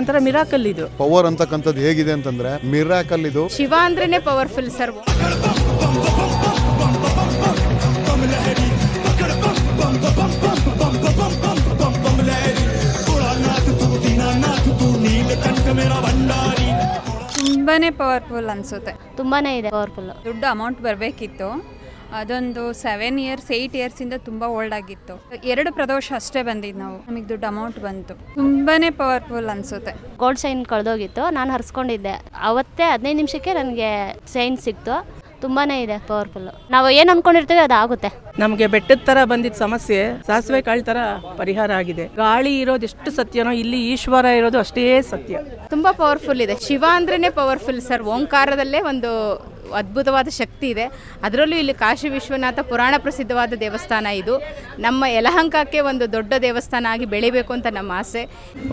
ಒಂಥರ ಮಿರಾಕಲ್ ಇದು. ಪವರ್ ಅಂತಕ್ಕಂಥದ್ದು ಹೇಗಿದೆ ಅಂತಂದ್ರೆ ಮಿರಾಕಲ್ ಇದು. ಶಿವ ಅಂದ್ರೇನೆ ಪವರ್ಫುಲ್ ಸರ್ ತುಂಬಾನೇ ಪವರ್ಫುಲ್ ಅನ್ಸುತ್ತೆ. ತುಂಬಾನೇ ಇದೆ ಪವರ್ಫುಲ್ ದೊಡ್ಡ ಅಮೌಂಟ್ ಬರಬೇಕಿತ್ತು. ಅದೊಂದು ಸೆವೆನ್ ಇಯರ್ಸ್ ಏಯ್ಟ್ ಇಯರ್ಸಿಂದ ತುಂಬ ಓಲ್ಡ್ ಆಗಿತ್ತು. ಎರಡು ಪ್ರದೋಷ ಅಷ್ಟೇ ಬಂದಿದ್ದು ನಾವು. ನಮಗೆ ದುಡ್ಡು ಅಮೌಂಟ್ ಬಂತು. ತುಂಬಾನೇ ಪವರ್ಫುಲ್ ಅನ್ಸುತ್ತೆ. ಗೋಲ್ಡ್ ಚೈನ್ ಕಳೆದೋಗಿತ್ತು. ನಾನು ಹರಿಸ್ಕೊಂಡಿದ್ದೆ. ಅವತ್ತೇ ಹದಿನೈದು ನಿಮಿಷಕ್ಕೆ ನನಗೆ ಚೈನ್ ಸಿಕ್ತು. ತುಂಬಾನೇ ಇದೆ ಪವರ್ಫುಲ್ ನಾವು ಏನು ಅನ್ಕೊಂಡಿರ್ತೀವಿ ಅದು ಆಗುತ್ತೆ. ನಮಗೆ ಬೆಟ್ಟದ ತರ ಬಂದಿದ್ದ ಸಮಸ್ಯೆ ಸಾಸಿವೆ ಕಾಳು ತರ ಪರಿಹಾರ ಆಗಿದೆ. ಗಾಳಿ ಇರೋದು ಎಷ್ಟು ಸತ್ಯನೋ ಇಲ್ಲಿ ಈಶ್ವರ ಇರೋದು ಅಷ್ಟೇ ಸತ್ಯ. ತುಂಬಾ ಪವರ್ಫುಲ್ ಇದೆ. ಶಿವ ಅಂದ್ರೇನೆ ಪವರ್ಫುಲ್ ಸರ್ ಓಂಕಾರದಲ್ಲೇ ಒಂದು ಅದ್ಭುತವಾದ ಶಕ್ತಿ ಇದೆ. ಅದರಲ್ಲೂ ಇಲ್ಲಿ ಕಾಶಿ ವಿಶ್ವನಾಥ ಪುರಾಣ ಪ್ರಸಿದ್ಧವಾದ ದೇವಸ್ಥಾನ ಇದು. ನಮ್ಮ ಯಲಹಂಕಕ್ಕೆ ಒಂದು ದೊಡ್ಡ ದೇವಸ್ಥಾನ ಆಗಿ ಬೆಳಿಬೇಕು ಅಂತ ನಮ್ಮ ಆಸೆ.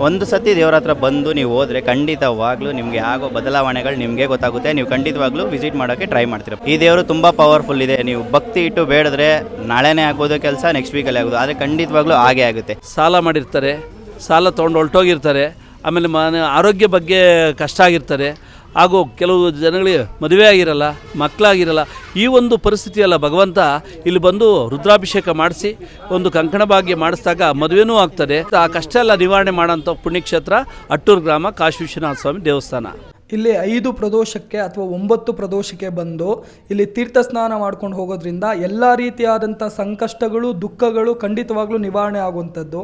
ಒಂದು ಸತಿ ದೇವರ ಹತ್ರ ಬಂದು ನೀವು ಹೋದ್ರೆ ಖಂಡಿತವಾಗ್ಲೂ ನಿಮಗೆ ಆಗೋ ಬದಲಾವಣೆಗಳು ನಿಮಗೆ ಗೊತ್ತಾಗುತ್ತೆ. ನೀವು ಖಂಡಿತವಾಗ್ಲೂ ವಿಸಿಟ್ ಮಾಡೋಕ್ಕೆ ಟ್ರೈ ಮಾಡ್ತೀರ. ಈ ದೇವರು ತುಂಬ ಪವರ್ಫುಲ್ ಇದೆ. ನೀವು ಭಕ್ತಿ ಇಟ್ಟು ಬೇಡಿದ್ರೆ ನಾಳೆನೇ ಆಗೋದು ಕೆಲಸ ನೆಕ್ಸ್ಟ್ ವೀಕಲ್ಲಿ ಆಗೋದು. ಆದರೆ ಖಂಡಿತವಾಗ್ಲೂ ಹಾಗೆ ಆಗುತ್ತೆ. ಸಾಲ ಮಾಡಿರ್ತಾರೆ. ಸಾಲ ತೊಗೊಂಡು ಹೊರಟೋಗಿರ್ತಾರೆ. ಆಮೇಲೆ ಮನೆ ಆರೋಗ್ಯ ಬಗ್ಗೆ ಕಷ್ಟ ಆಗಿರ್ತಾರೆ. ಹಾಗೂ ಕೆಲವು ಜನಗಳಿಗೆ ಮದುವೆ ಆಗಿರಲ್ಲ ಮಕ್ಕಳಾಗಿರಲ್ಲ, ಈ ಒಂದು ಪರಿಸ್ಥಿತಿಯಲ್ಲ ಭಗವಂತ ಇಲ್ಲಿ ಬಂದು ರುದ್ರಾಭಿಷೇಕ ಮಾಡಿಸಿ, ಒಂದು ಕಂಕಣ ಭಾಗ್ಯ ಮಾಡಿಸಿದಾಗ ಮದುವೆನೂ ಆಗ್ತದೆ. ಆ ಕಷ್ಟ ಎಲ್ಲ ನಿವಾರಣೆ ಮಾಡೋಂಥ ಪುಣ್ಯಕ್ಷೇತ್ರ ಅಟ್ಟೂರು ಗ್ರಾಮ ಕಾಶಿ ವಿಶ್ವನಾಥ ಸ್ವಾಮಿ ದೇವಸ್ಥಾನ. ಇಲ್ಲಿ ಐದು ಪ್ರದೋಷಕ್ಕೆ ಅಥವಾ ಒಂಬತ್ತು ಪ್ರದೋಷಕ್ಕೆ ಬಂದು ಇಲ್ಲಿ ತೀರ್ಥ ಸ್ನಾನ ಮಾಡ್ಕೊಂಡು ಹೋಗೋದ್ರಿಂದ ಎಲ್ಲ ರೀತಿಯಾದಂಥ ಸಂಕಷ್ಟಗಳು, ದುಃಖಗಳು ಖಂಡಿತವಾಗ್ಲೂ ನಿವಾರಣೆ ಆಗುವಂಥದ್ದು.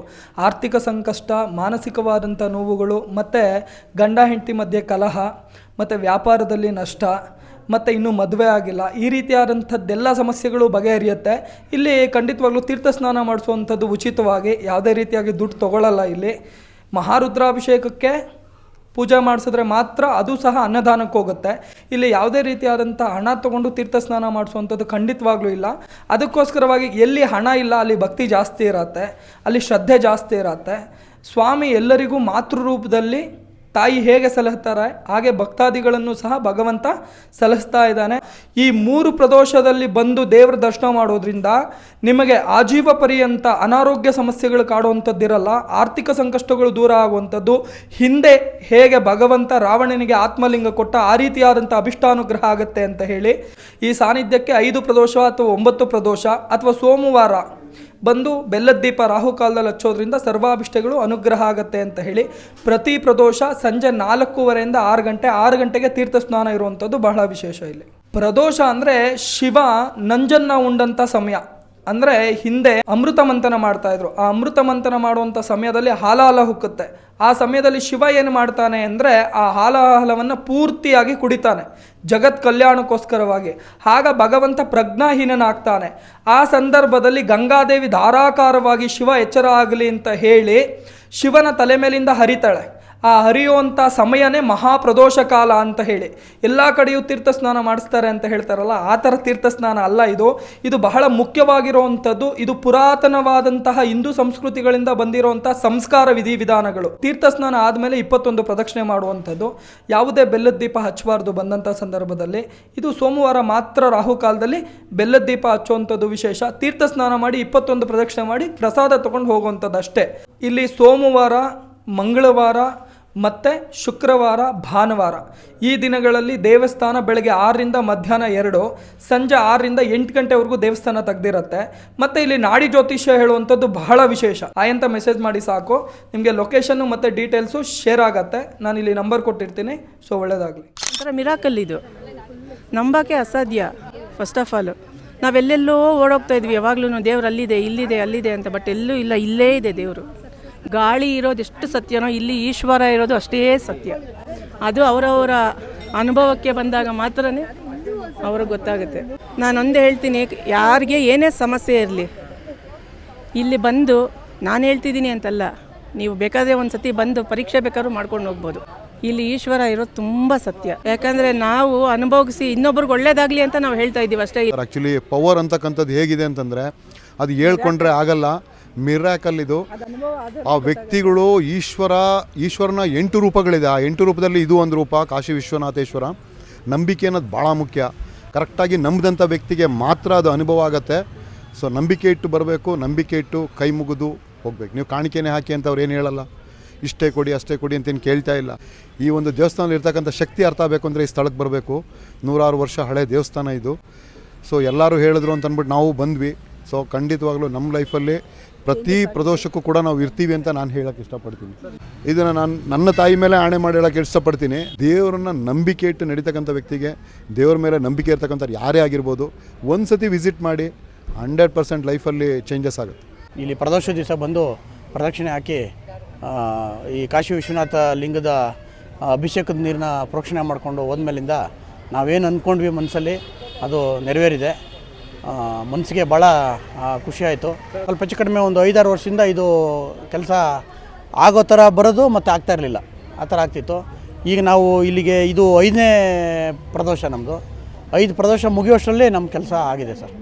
ಆರ್ಥಿಕ ಸಂಕಷ್ಟ, ಮಾನಸಿಕವಾದಂಥ ನೋವುಗಳು, ಮತ್ತು ಗಂಡ, ಹೆಂಡತಿ ಮಧ್ಯೆ ಕಲಹ, ಮತ್ತು ವ್ಯಾಪಾರದಲ್ಲಿ ನಷ್ಟ, ಮತ್ತು ಇನ್ನೂ ಮದುವೆ ಆಗಿಲ್ಲ. ಈ ರೀತಿಯಾದಂಥದ್ದೆಲ್ಲ ಸಮಸ್ಯೆಗಳು ಬಗೆಹರಿಯುತ್ತೆ. ಇಲ್ಲಿ ಖಂಡಿತವಾಗ್ಲೂ ತೀರ್ಥ ಸ್ನಾನ ಮಾಡಿಸುವಂಥದ್ದು ಉಚಿತವಾಗಿ, ಯಾವುದೇ ರೀತಿಯಾಗಿ ದುಡ್ಡು ತಗೊಳ್ಳಲ್ಲ ಇಲ್ಲಿ. ಮಹಾರುದ್ರಾಭಿಷೇಕಕ್ಕೆ ಪೂಜೆ ಮಾಡಿಸಿದ್ರೆ ಮಾತ್ರ ಅದು ಸಹ ಅನ್ನದಾನಕ್ಕೆ ಹೋಗುತ್ತೆ. ಇಲ್ಲಿ ಯಾವುದೇ ರೀತಿಯಾದಂಥ ಹಣ ತಗೊಂಡು ತೀರ್ಥ ಸ್ನಾನ ಮಾಡಿಸುವಂಥದ್ದು ಖಂಡಿತವಾಗ್ಲೂ ಇಲ್ಲ. ಅದಕ್ಕೋಸ್ಕರವಾಗಿ ಎಲ್ಲಿ ಹಣ ಇಲ್ಲ, ಅಲ್ಲಿ ಭಕ್ತಿ ಜಾಸ್ತಿ ಇರತ್ತೆ, ಅಲ್ಲಿ ಶ್ರದ್ಧೆ ಜಾಸ್ತಿ ಇರತ್ತೆ. ಸ್ವಾಮಿ ಎಲ್ಲರಿಗೂ ಮಾತೃ ರೂಪದಲ್ಲಿ ತಾಯಿ ಹೇಗೆ ಸಲಹುತ್ತಾರೆ, ಹಾಗೆ ಭಕ್ತಾದಿಗಳನ್ನು ಸಹ ಭಗವಂತ ಸಲಹಿಸ್ತಾ ಇದ್ದಾನೆ. ಈ ಮೂರು ಪ್ರದೋಷದಲ್ಲಿ ಬಂದು ದೇವರ ದರ್ಶನ ಮಾಡೋದ್ರಿಂದ ನಿಮಗೆ ಆಜೀವ ಪರ್ಯಂತ ಅನಾರೋಗ್ಯ ಸಮಸ್ಯೆಗಳು ಕಾಡುವಂಥದ್ದಿರಲ್ಲ, ಆರ್ಥಿಕ ಸಂಕಷ್ಟಗಳು ದೂರ ಆಗುವಂಥದ್ದು. ಹಿಂದೆ ಹೇಗೆ ಭಗವಂತ ರಾವಣನಿಗೆ ಆತ್ಮಲಿಂಗ ಕೊಟ್ಟ ಆ ರೀತಿಯಾದಂಥ ಅಭಿಷ್ಟಾನುಗ್ರಹ ಆಗುತ್ತೆ ಅಂತ ಹೇಳಿ ಈ ಸಾನ್ನಿಧ್ಯಕ್ಕೆ ಐದು ಪ್ರದೋಷ ಅಥವಾ ಒಂಬತ್ತು ಪ್ರದೋಷ ಅಥವಾ ಸೋಮವಾರ ಬಂದು ಬೆಲ್ಲದ ದೀಪ ರಾಹುಕಾಲದಲ್ಲಿ ಹಚ್ಚೋದ್ರಿಂದ ಸರ್ವಾಭಿಷ್ಟಗಳು ಅನುಗ್ರಹ ಆಗುತ್ತೆ ಅಂತ ಹೇಳಿ ಪ್ರತಿ ಪ್ರದೋಷ ಸಂಜೆ ನಾಲ್ಕೂವರೆಯಿಂದ ಆರು ಗಂಟೆ, ಆರು ಗಂಟೆಗೆ ತೀರ್ಥ ಸ್ನಾನ ಇರುವಂಥದ್ದು ಬಹಳ ವಿಶೇಷ ಇಲ್ಲಿ. ಪ್ರದೋಷ ಅಂದರೆ ಶಿವ ನಂಜನ್ನ ಉಂಡಂಥ ಸಮಯ. ಅಂದರೆ ಹಿಂದೆ ಅಮೃತ ಮಂಥನ ಮಾಡ್ತಾ ಇದ್ರು. ಆ ಅಮೃತ ಮಂಥನ ಮಾಡುವಂಥ ಸಮಯದಲ್ಲಿ ಹಾಲಾಲ ಹುಕ್ಕುತ್ತೆ. ಆ ಸಮಯದಲ್ಲಿ ಶಿವ ಏನು ಮಾಡ್ತಾನೆ ಅಂದರೆ ಆ ಹಾಲಾಹಲವನ್ನು ಪೂರ್ತಿಯಾಗಿ ಕುಡಿತಾನೆ, ಜಗತ್ ಕಲ್ಯಾಣಕ್ಕೋಸ್ಕರವಾಗಿ. ಆಗ ಭಗವಂತ ಪ್ರಜ್ಞಾಹೀನನಾಗ್ತಾನೆ. ಆ ಸಂದರ್ಭದಲ್ಲಿ ಗಂಗಾದೇವಿ ಧಾರಾಕಾರವಾಗಿ ಶಿವ ಎಚ್ಚರ ಆಗಲಿ ಅಂತ ಹೇಳಿ ಶಿವನ ತಲೆ ಮೇಲಿಂದ ಹರಿತಾಳೆ. ಆ ಹರಿಯುವಂಥ ಸಮಯನೇ ಮಹಾಪ್ರದೋಷ ಕಾಲ ಅಂತ ಹೇಳಿ. ಎಲ್ಲ ಕಡೆಯೂ ತೀರ್ಥ ಸ್ನಾನ ಮಾಡಿಸ್ತಾರೆ ಅಂತ ಹೇಳ್ತಾರಲ್ಲ, ಆ ಥರ ತೀರ್ಥ ಸ್ನಾನ ಅಲ್ಲ ಇದು. ಇದು ಬಹಳ ಮುಖ್ಯವಾಗಿರುವಂಥದ್ದು, ಇದು ಪುರಾತನವಾದಂತಹ ಹಿಂದೂ ಸಂಸ್ಕೃತಿಗಳಿಂದ ಬಂದಿರುವಂಥ ಸಂಸ್ಕಾರ ವಿಧಿವಿಧಾನಗಳು. ತೀರ್ಥ ಸ್ನಾನ ಆದಮೇಲೆ ಇಪ್ಪತ್ತೊಂದು ಪ್ರದಕ್ಷಿಣೆ ಮಾಡುವಂಥದ್ದು. ಯಾವುದೇ ಬೆಲ್ಲದ ದೀಪ ಹಚ್ಚಬಾರ್ದು ಬಂದಂಥ ಸಂದರ್ಭದಲ್ಲಿ. ಇದು ಸೋಮವಾರ ಮಾತ್ರ ರಾಹುಕಾಲದಲ್ಲಿ ಬೆಲ್ಲದ ದೀಪ ಹಚ್ಚುವಂಥದ್ದು ವಿಶೇಷ. ತೀರ್ಥ ಸ್ನಾನ ಮಾಡಿ ಇಪ್ಪತ್ತೊಂದು ಪ್ರದಕ್ಷಿಣೆ ಮಾಡಿ ಪ್ರಸಾದ ತಗೊಂಡು ಹೋಗುವಂಥದ್ದು ಅಷ್ಟೇ ಇಲ್ಲಿ ಸೋಮವಾರ, ಮಂಗಳವಾರ ಮತ್ತು ಶುಕ್ರವಾರ, ಭಾನುವಾರ. ಈ ದಿನಗಳಲ್ಲಿ ದೇವಸ್ಥಾನ ಬೆಳಗ್ಗೆ ಆರರಿಂದ ಮಧ್ಯಾಹ್ನ ಎರಡು, ಸಂಜೆ ಆರರಿಂದ ಎಂಟು ಗಂಟೆವರೆಗೂ ದೇವಸ್ಥಾನ ತೆಗೆದಿರುತ್ತೆ. ಮತ್ತು ಇಲ್ಲಿ ನಾಡಿ ಜ್ಯೋತಿಷ್ಯ ಹೇಳುವಂಥದ್ದು ಬಹಳ ವಿಶೇಷ. ಆಯಂತ ಮೆಸೇಜ್ ಮಾಡಿ ಸಾಕು. ನಿಮಗೆ ಲೊಕೇಶನ್ನು ಮತ್ತು ಡೀಟೇಲ್ಸು ಶೇರ್ ಆಗುತ್ತೆ. ನಾನು ಇಲ್ಲಿ ನಂಬರ್ ಕೊಟ್ಟಿರ್ತೀನಿ. ಸೊ ಒಳ್ಳೆಯದಾಗಲಿ ಒಂಥರ ಮಿರಾಕಲ್ ಇದು. ನಂಬಕ್ಕೆ ಅಸಾಧ್ಯ ಫಸ್ಟ್ ಆಫ್ ಆಲ್ ನಾವೆಲ್ಲೆಲ್ಲೋ ಓಡೋಗ್ತಾ ಇದ್ವಿ. ಯಾವಾಗ್ಲೂ ದೇವ್ರು ಅಲ್ಲಿದೆ, ಇಲ್ಲಿದೆ, ಅಲ್ಲಿದೆ ಅಂತ ಬಟ್ ಎಲ್ಲೂ ಇಲ್ಲ, ಇಲ್ಲೇ ಇದೆ ದೇವರು. ಗಾಳಿ ಇರೋದು ಎಷ್ಟು ಸತ್ಯನೋ, ಇಲ್ಲಿ ಈಶ್ವರ ಇರೋದು ಅಷ್ಟೇ ಸತ್ಯ. ಅದು ಅವರವರ ಅನುಭವಕ್ಕೆ ಬಂದಾಗ ಮಾತ್ರನೇ ಅವ್ರಿಗೆ ಗೊತ್ತಾಗುತ್ತೆ. ನಾನೊಂದು ಹೇಳ್ತೀನಿ, ಯಾರಿಗೆ ಏನೇ ಸಮಸ್ಯೆ ಇರಲಿ, ಇಲ್ಲಿ ಬಂದು ನಾನು ಹೇಳ್ತಿದ್ದೀನಿ ಅಂತಲ್ಲ, ನೀವು ಬೇಕಾದರೆ ಒಂದು ಸತಿ ಬಂದು ಪರೀಕ್ಷೆ ಬೇಕಾದ್ರೂ ಮಾಡ್ಕೊಂಡು ಹೋಗ್ಬೋದು. ಇಲ್ಲಿ ಈಶ್ವರ ಇರೋದು ತುಂಬ ಸತ್ಯ. ಯಾಕಂದರೆ ನಾವು ಅನುಭವಿಸಿ ಇನ್ನೊಬ್ರಿಗೆ ಒಳ್ಳೇದಾಗಲಿ ಅಂತ ನಾವು ಹೇಳ್ತಾ ಇದ್ದೀವಿ ಅಷ್ಟೇ. ಆ್ಯಕ್ಚುಲಿ ಪವರ್ ಅಂತಕ್ಕಂಥದ್ದು ಹೇಗಿದೆ ಅಂತಂದರೆ, ಅದು ಹೇಳ್ಕೊಂಡ್ರೆ ಆಗಲ್ಲ. ಮಿರಾಕಲ್ ಇದು. ಆ ವ್ಯಕ್ತಿಗಳು ಈಶ್ವರ ಈಶ್ವರನ ಎಂಟು ರೂಪಗಳಿದೆ. ಆ ಎಂಟು ರೂಪದಲ್ಲಿ ಇದು ಒಂದು ರೂಪ ಕಾಶಿ ವಿಶ್ವನಾಥೇಶ್ವರ. ನಂಬಿಕೆ ಅನ್ನೋದು ಭಾಳ ಮುಖ್ಯ. ಕರೆಕ್ಟಾಗಿ ನಂಬಿದಂಥ ವ್ಯಕ್ತಿಗೆ ಮಾತ್ರ ಅದು ಅನುಭವ ಆಗುತ್ತೆ. ಸೊ ನಂಬಿಕೆ ಇಟ್ಟು ಬರಬೇಕು ನಂಬಿಕೆ ಇಟ್ಟು ಕೈ ಮುಗಿದು ಹೋಗ್ಬೇಕು. ನೀವು ಕಾಣಿಕೆನೇ ಹಾಕಿ ಅಂತ ಅವ್ರು ಏನು ಹೇಳಲ್ಲ. ಇಷ್ಟೇ ಕೊಡಿ ಅಷ್ಟೇ ಕೊಡಿ ಅಂತೇನು ಕೇಳ್ತಾ ಇಲ್ಲ. ಈ ಒಂದು ದೇವಸ್ಥಾನದಲ್ಲಿ ಇರ್ತಕ್ಕಂಥ ಶಕ್ತಿ ಅರ್ಥ ಆಗಬೇಕು ಅಂದರೆ ಈ ಸ್ಥಳಕ್ಕೆ ಬರಬೇಕು. ನೂರಾರು ವರ್ಷ ಹಳೆ ದೇವಸ್ಥಾನ ಇದು. ಸೊ ಎಲ್ಲರೂ ಹೇಳಿದ್ರು ಅಂತ ಅಂದ್ಬಿಟ್ಟು ನಾವು ಬಂದ್ವಿ. ಸೊ ಖಂಡಿತವಾಗ್ಲೂ ನಮ್ಮ ಲೈಫಲ್ಲಿ ಪ್ರತಿ ಪ್ರದೋಷಕ್ಕೂ ಕೂಡ ನಾವು ಇರ್ತೀವಿ ಅಂತ ನಾನು ಹೇಳಕ್ಕೆ ಇಷ್ಟಪಡ್ತೀನಿ. ಇದನ್ನು ನಾನು ನನ್ನ ತಾಯಿ ಮೇಲೆ ಆಣೆ ಮಾಡಿ ಹೇಳಕ್ಕೆ ಇಷ್ಟಪಡ್ತೀನಿ. ದೇವರನ್ನ ನಂಬಿಕೆ ಇಟ್ಟು ನಡೀತಕ್ಕಂಥ ವ್ಯಕ್ತಿಗೆ ದೇವ್ರ ಮೇಲೆ ನಂಬಿಕೆ ಇರ್ತಕ್ಕಂಥ ಯಾರೇ ಆಗಿರ್ಬೋದು ಒಂದು ಸತಿ ವಿಸಿಟ್ ಮಾಡಿ ಹಂಡ್ರೆಡ್ ಪರ್ಸೆಂಟ್ ಲೈಫಲ್ಲಿ ಚೇಂಜಸ್ ಆಗುತ್ತೆ. ಇಲ್ಲಿ ಪ್ರದೋಷ ದಿವಸ ಬಂದು ಪ್ರದಕ್ಷಿಣೆ ಹಾಕಿ ಈ ಕಾಶಿ ವಿಶ್ವನಾಥ ಲಿಂಗದ ಅಭಿಷೇಕದ ನೀರನ್ನ ಪ್ರೋಕ್ಷಣೆ ಮಾಡಿಕೊಂಡು ಹೋದ್ಮೇಲಿಂದ ನಾವೇನು ಅಂದ್ಕೊಂಡ್ವಿ ಮನಸ್ಸಲ್ಲಿ ಅದು ನೆರವೇರಿದೆ. ಮನಸ್ಸಿಗೆ ಭಾಳ ಖುಷಿ ಆಯಿತು. ಸ್ವಲ್ಪ ಹೆಚ್ಚು ಕಡಿಮೆ ಒಂದು ಐದಾರು ವರ್ಷದಿಂದ ಇದು ಕೆಲಸ ಆಗೋ ಥರ ಬರೋದು ಮತ್ತು ಆಗ್ತಾ ಇರಲಿಲ್ಲ. ಆ ಥರ ಆಗ್ತಿತ್ತು. ಈಗ ನಾವು ಇಲ್ಲಿಗೆ ಇದು ಐದನೇ ಪ್ರದೋಷ ನಮ್ಮದು ಐದು ಪ್ರದೋಷ ಮುಗಿಯೋಷ್ಟರಲ್ಲಿ ನಮ್ಮ ಕೆಲಸ ಆಗಿದೆ ಸರ್.